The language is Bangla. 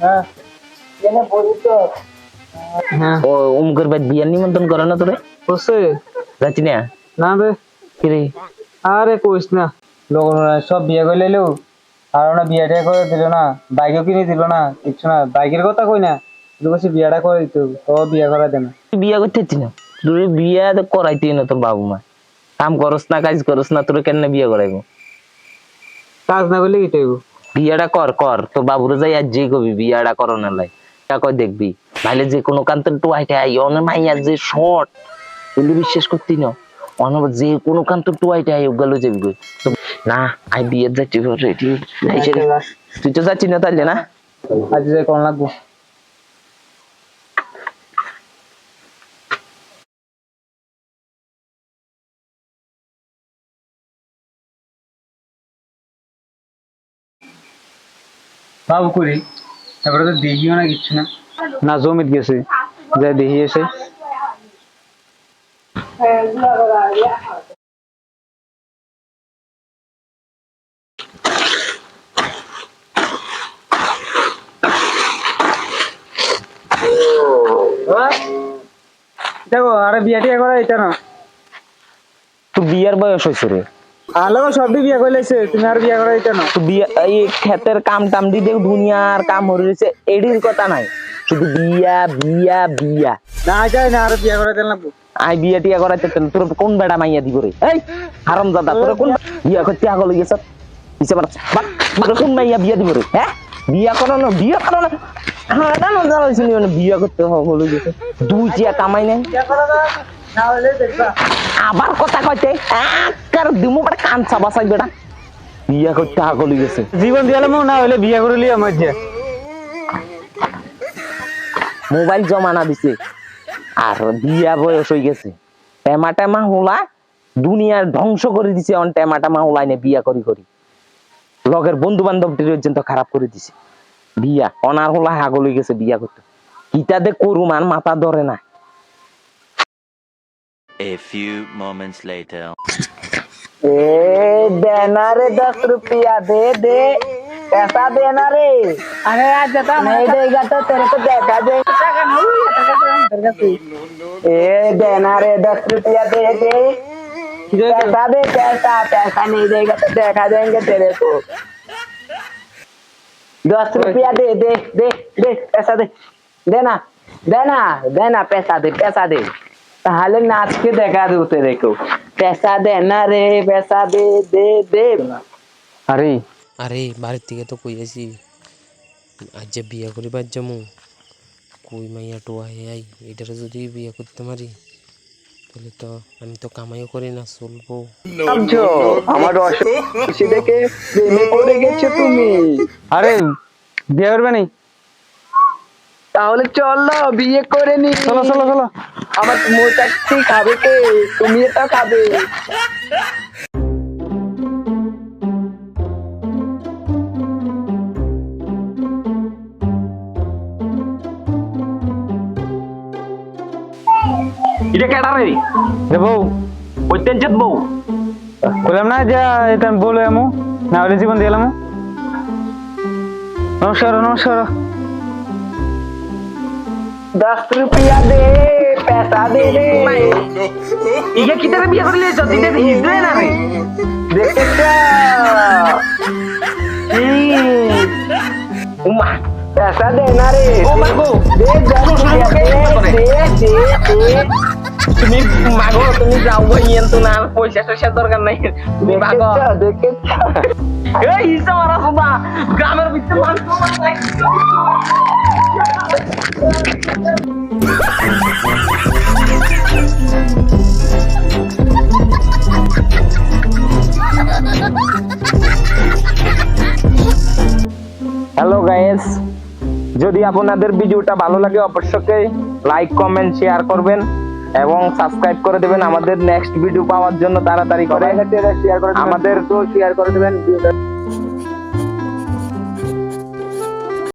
হ্যাঁ। হ্যাঁ। ও অমুকের বাদ বিয়ার নিমন্ত্রণ করে না তোরে বসে যাচ্ছি না? না বে। কিরে? আরে কইস না। লোক সব বিয়ে করে লাইলো। আর ওনা বিয়েটা করে দিল না। বাইকও কিনে দিল না। কিচ্ছু না। বাইকের কথা কই না। তুই বলছি বিয়েটা করে দিত ও বিয়ে করা দে না। বিয়া করতে না। তুই বিয়া তো করাইতেই না তোর বাবু মা। কাম করস না কাজ করস না তোর কেন বিয়া করাইবো? কাজ না করলে কি বিয়াটা কর কর। তো বাবুরে যাই আর যে কবি বিয়াটা করানোর লাই তা দেখবি? ভাইলে যে কোনো কান্তের আইটে আই মাই আর যে শর্ট বলি বিশ্বাস করতি না। অন যে কোনো কান্তের টুয়াইটা আই গেল যাবি কই? তো না আই বিয়ের যাচ্ছি রেডি তুই তো যাচ্ছি না তাইলে না? আজ যাই কোন লাগবো? করি? তারপরে তো দেখিও না কিচ্ছু না। না জমিত গেছে। যাই দেখি এসে দেখো আরে বিয়া টিয়া করা এটা না। তুই বিয়ার বয়স হয়েছে রে। আলো সবটি বিয়া করে লাইছে তুমি আর বিয়া করা এটা না তো বিয়া এই ক্ষেতের কাম টাম দি দেখ দুনিয়ার কাম রয়েছে এডির কথা নাই। শুধু বিয়া বিয়া বিয়া। না যাই না আর বিয়া করে দিলাম লাগবো। আই বিয়া টিয়া করাইতে তোর কোন বেড়া মাইয়া দিব রে? এই হারাম দাদা তোর কোন বিয়া করতে আগল গেছ? ইসে মার বাক কোন মাইয়া বিয়া দিব রে হ্যাঁ? বিয়া করানো বিয়া করানো। হ্যাঁ জানো জানো শুনি মানে বিয়া করতে হলো গেছে। দুই টিয়া কামাই নাই। আবার কথা কইতে? একার দিমু বড় কাঞ্চা বাসাই বেটা বিয়া করতে আগল গেছে। জীবন দিয়ালাম না হলে বিয়া করে লিয়া আমার যে মোবাইল জমানা দিছে। আর বিয়া বয়স হয়ে গেছে। টেমা টেমা হোলা দুনিয়ার ধ্বংস করে দিছে অন টেমা টেমা হোলাই নে বিয়া করি করি। লগের বন্ধু বান্ধব পর্যন্ত খারাপ করে দিছে। বিয়া অনার হোলা হাগল গেছে বিয়া করতে। দে করুম আর মাথা ধরে না। A few moments later. ए देना रे दस रुपया दे दे पैसा देना रे अरे आज जता नहीं देगा तो तेरे को देता दे ए देना रे दस रुपया दे दे पैसा दे पैसा पैसा नहीं देगा तो देखा देंगे तेरे को दस रुपया दे दे दे दे पैसा दे देना देना देना पैसा दे पैसा दे তাহলে নাচকে দেখা দেবো তেরে কেউ পেশা দে না রে পেশা দে দে দে। আরে। আরে বাড়ির থেকে তো কই আছি আজ যে বিয়া করিবার যামু। কই মাইয়া টোয়া আই এটারে যদি বিয়া করতে পারি তাহলে তো আমি তো কামাইও করি না চলবো। আমার অসুখ দেখে প্রেমে পড়ে গেছো তুমি। আরে বিয়ে করবে নি? তাহলে চলো বিয়ে করে নি। চলো চলো চলো। আমার মোটাটি খাবে কে? তুমি এটা খাবে। এটা কেডা রে? যে বউ। ওই বউ। বললাম না যে এটা আমি বলে আমু। না হলে জীবন দিলাম নমস্কার নমস্কার। দশ রুপিয়া দে পেসা দে রে। ইকে কি তারা বিয়ে করলে? যদি দে হিজড়ে না রে দেখতে উমা পেসা দে না রে। ও মা গো দে যাও দে দে তুমি মাগো তুমি যাও গো ইয়েন তো না পয়সা টয়সা দরকার নাই। তুমি মাগো দেখে এই হিসাব আর গ্রামের ভিতরে মানুষ হ্যালো গাইস যদি আপনাদের ভিডিওটা ভালো লাগে অবশ্যই লাইক কমেন্ট শেয়ার করবেন এবং সাবস্ক্রাইব করে দেবেন। আমাদের নেক্সট ভিডিও পাওয়ার জন্য তাড়াতাড়ি করে। আমাদের তো শেয়ার করে দেবেন।